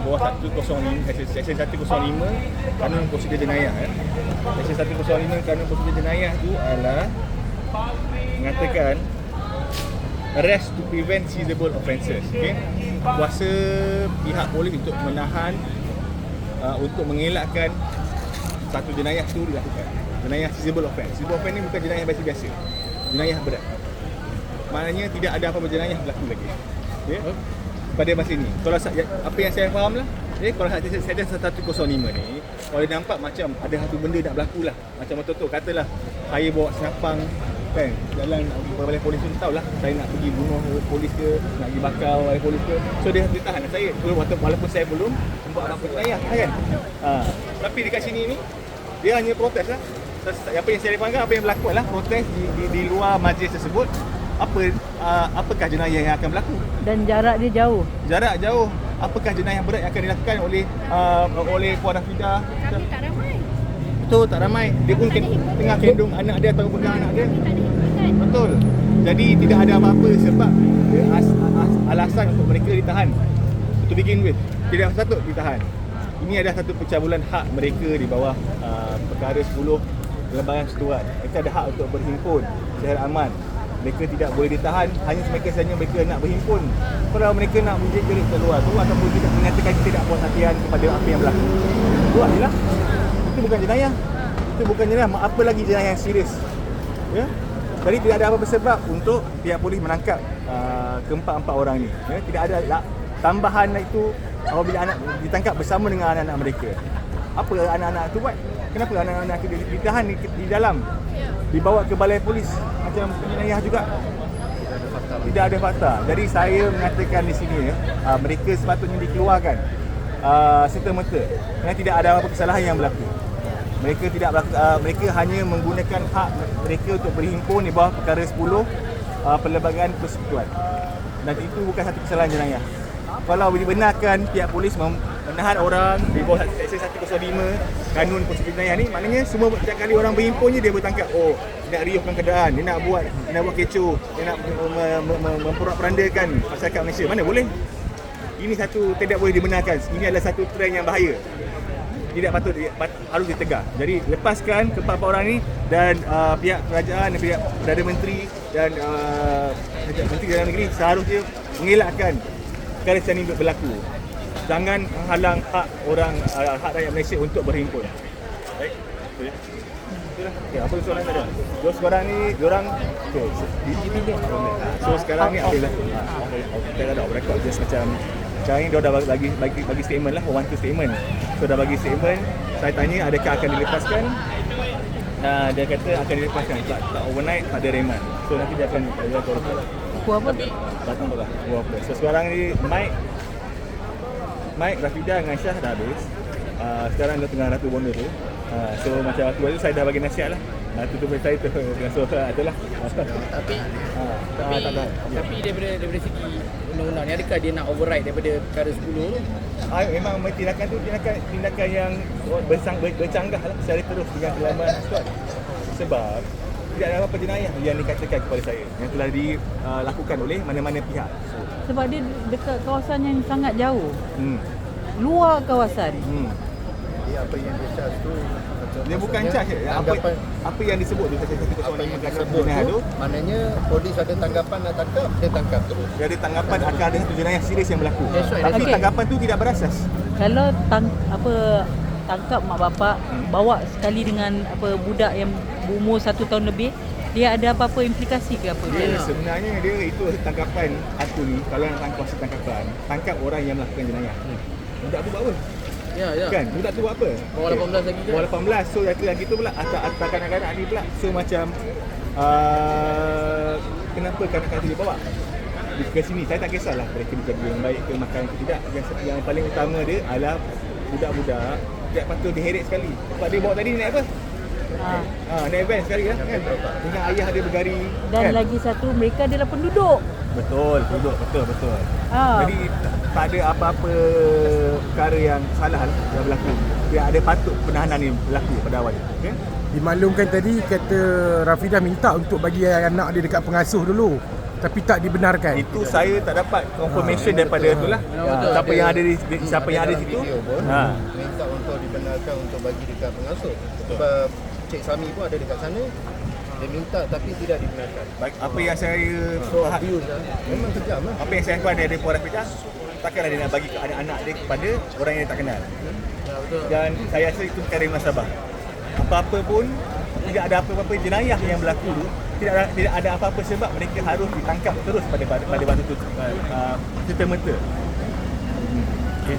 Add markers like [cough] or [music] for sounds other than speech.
di bawah 105 Seksyen 105 Kanun Prosedur Jenayah eh. Seksyen 105 Kanun Prosedur Jenayah tu adalah mengatakan arrest to prevent seizable offences okay? kuasa pihak polis untuk menahan uh, untuk mengelakkan satu jenayah tu dilakukan jenayah seizable offence seizable offence ni bukan jenayah biasa-biasa jenayah berat maknanya tidak ada apa-apa jenayah berlaku lagi okay? Pada masa ini. Kalau ya- apa yang saya faham lah eh, kalau saya saya ada 105 ni kalau nampak macam ada satu benda nak berlaku lah. Macam betul-betul katalah saya bawa senapang kan? Jalan nak pergi balai polis tu tahu lah saya nak pergi bunuh polis ke nak pergi bakar balai polis ke. So dia dia tahan saya. Walaupun- walaupun, walaupun saya belum nampak apa jenayah kan? Ha. tapi dekat sini ni dia hanya protes lah. Apa yang saya faham apa yang berlaku adalah protes di, di, di luar majlis tersebut apa uh, apakah jenayah yang akan berlaku? Dan jarak dia jauh. jarak jauh apakah jenayah berat yang akan dilakukan oleh uh, oleh Puan Rafidah Tapi tak ramai. betul tak ramai. Dia pun ken, tengah kendung anak dia atau pegang anak dia. Betul. Jadi tidak ada apa-apa sebab as, as, alasan untuk mereka ditahan. To begin with tidak patut ditahan. Ini adalah satu pencabulan hak mereka di bawah uh, perkara 10 lembaran setuan. Mereka ada hak untuk berhimpun secara aman mereka tidak boleh ditahan. Hanya mereka sahaja mereka nak berhimpun. Kalau mereka nak menjerit keluar tu ataupun tidak mengatakan tidak puas hatian kepada apa yang berlaku buat je lah. Itu bukan jenayah. Itu bukan jenayah. Apa lagi jenayah yang serius? Ya? Jadi tidak ada apa-apa sebab untuk pihak polis menangkap uh, keempat-empat orang ni. Ya? Tidak ada la- tambahan itu apabila anak ditangkap bersama dengan anak-anak mereka. Apa anak-anak tu buat? Kenapa anak-anak itu ditahan di, di dalam? Dibawa ke balai polis macam penjenayah juga tidak ada fakta. Jadi saya mengatakan di sini ya, mereka sepatutnya dikeluarkan uh, serta-merta kerana tidak ada apa kesalahan yang berlaku. Mereka tidak berlaku, uh, mereka hanya menggunakan hak mereka untuk berhimpun di bawah perkara 10 uh, Perlembagaan Persekutuan. Dan itu bukan satu kesalahan jenayah. Kalau dibenarkan pihak polis mem- menahan orang di bawah Seksyen 105 Kanun Jenayah ni maknanya semua setiap kali orang berhimpun dia bertangkap oh dia nak riuhkan keadaan dia nak buat dia nak buat kecoh dia nak mem- mem- mem- memperandakan masyarakat Malaysia. Mana boleh? Ini satu tidak boleh dibenarkan. Ini adalah satu trend yang bahaya. Tidak patut harus ditegak. Jadi lepaskan keempat-empat orang ni dan uh, pihak kerajaan dan pihak Perdana Menteri dan uh, Menteri Dalam Negeri seharusnya mengelakkan perkara ini berlaku. Jangan menghalang hak orang uh, hak rakyat Malaysia untuk berhimpun. Baik. Itulah. Okay, apa soalan tadi? Dua sekarang ni, diorang okay, so, di, so sekarang ni adalah kita dah ada record just macam sekarang ni dia dah bagi bagi bagi statement lah one two statement so dah bagi statement saya tanya adakah akan dilepaskan uh, dia kata akan dilepaskan tak, tak overnight tak ada reman so nanti dia akan dia akan report Aku apa? datang lah dua apa so sekarang ni Mike Mike Rafida dengan Syah dah habis uh, sekarang dia tengah Ratu Bonda tu uh, so macam aku tu saya dah bagi nasihat lah uh, tu tu saya tu dengan so itulah [laughs] Tapi uh, tapi tak, tak, tak. Ya. tapi daripada daripada segi undang-undang ni adakah dia nak override daripada perkara 10 tu? Ah, memang tindakan tu tindakan tindakan yang bersang, ber, bercanggah lah secara terus dengan kelambanan Aswad. Sebab tidak ada apa-apa jenayah yang dikatakan kepada saya yang telah dilakukan oleh mana-mana pihak. So, Sebab dia dekat kawasan yang sangat jauh. hmm, Luar kawasan. hmm. Jadi apa yang dia charge tu Dia bukan charge apa, tanggapan apa yang disebut tu seksyen apa 105 yang kata disebut jenayah tu tu maknanya polis ada tanggapan nak tangkap dia tangkap terus dia ada tanggapan akan ada satu jenayah serius yang berlaku. Right. Tapi Okay. tanggapan tu tidak berasas. Kalau tang, apa tangkap mak bapak Hmm. bawa sekali dengan apa budak yang berumur satu tahun lebih dia ada apa-apa implikasi ke apa Dia ke? sebenarnya dia itu tangkapan aku ni kalau nak tangkap kuasa tangkapan, tangkap orang yang melakukan jenayah. Budak tu buat apa? Ya, ya. Kan? Budak tu buat apa? Bawah 18 lagi ke? Bawah 18. So lagi lagi tu pula atas atas kanak-kanak ni pula. So macam uh, kenapa kanak-kanak tu dibawa? Di ke sini saya tak kisahlah mereka dijaga yang baik ke makan ke tidak. Yang, yang paling utama dia adalah budak-budak tidak patut diheret sekali. Sebab dia bawa tadi naik apa? Ha. Ha, naik van sekali kan? kan? Dengan ayah dia bergari. Dan kan? lagi satu mereka adalah penduduk. Betul, duduk betul betul. Ha. Jadi tak- ada apa-apa perkara yang salah lah yang berlaku. Yang ada patut penahanan ni berlaku pada awal. Okay? Dimaklumkan tadi kata Rafidah minta untuk bagi anak dia dekat pengasuh dulu. tapi tak dibenarkan. Itu saya tak dapat confirmation daripada tu lah. betul. Siapa yang ada di siapa yang ada di situ. Pun Ha. minta untuk dibenarkan untuk bagi dekat pengasuh. Sebab Cik Sami pun ada dekat sana. Dia minta tapi tidak dibenarkan. Baik, Apa yang saya So faham, abuse lah. Memang kejam lah. apa yang saya faham dari Puan Rafiqah, takkanlah dia nak bagi ke anak-anak dia kepada orang yang tak kenal. Ya. Dan saya rasa itu perkara yang musabah. Apa-apa pun tidak ada apa-apa jenayah yang berlaku tidak ada, tidak ada apa-apa sebab mereka harus ditangkap terus pada pada, pada waktu itu uh, serta merta. Okay.